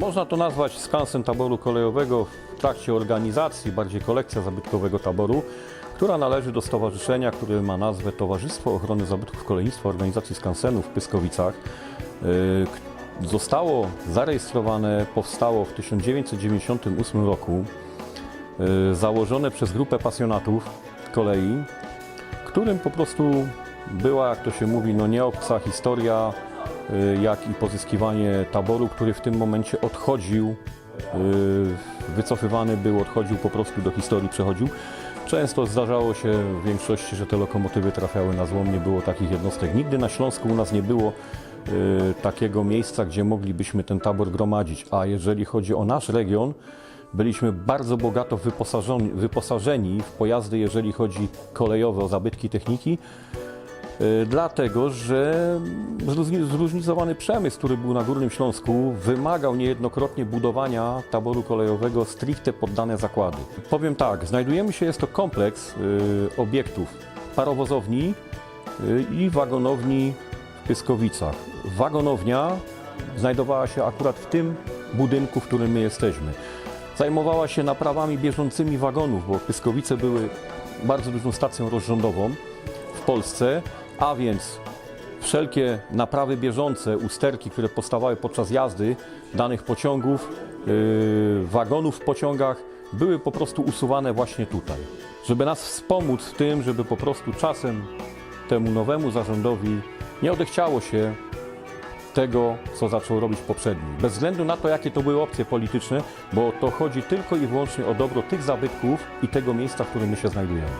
Można to nazwać skansen taboru kolejowego w trakcie organizacji, bardziej kolekcja zabytkowego taboru, która należy do stowarzyszenia, które ma nazwę Towarzystwo Ochrony Zabytków Kolejnictwa Organizacji Skansenów w Pyskowicach. K- Zostało zarejestrowane, powstało w 1998 roku, yy, założone przez grupę pasjonatów kolei, którym po prostu była, jak to się mówi, no nie obca historia, y, jak i pozyskiwanie taboru, który w tym momencie odchodził, y, wycofywany był, odchodził po prostu do historii, przechodził. Często zdarzało się w większości, że te lokomotywy trafiały na złom, nie było takich jednostek. Nigdy na Śląsku u nas nie było y, takiego miejsca, gdzie moglibyśmy ten tabor gromadzić. A jeżeli chodzi o nasz region, byliśmy bardzo bogato wyposażeni, wyposażeni w pojazdy, jeżeli chodzi kolejowe o zabytki techniki, y, dlatego że zróżni- zróżnicowany przemysł, który był na Górnym Śląsku, wymagał niejednokrotnie budowania taboru kolejowego stricte poddane zakłady. Powiem tak, znajdujemy się, jest to kompleks y, obiektów parowozowni y, i wagonowni w Pyskowicach. Wagonownia znajdowała się akurat w tym budynku, w którym my jesteśmy. Zajmowała się naprawami bieżącymi wagonów, bo Pyskowice były bardzo dużą stacją rozrządową w Polsce, a więc wszelkie naprawy bieżące, usterki, które powstawały podczas jazdy danych pociągów, yy, wagonów w pociągach, były po prostu usuwane właśnie tutaj. Żeby nas wspomóc w tym, żeby po prostu czasem temu nowemu zarządowi nie odechciało się tego, co zaczął robić poprzedni. Bez względu na to, jakie to były opcje polityczne, bo to chodzi tylko i wyłącznie o dobro tych zabytków i tego miejsca, w którym my się znajdujemy.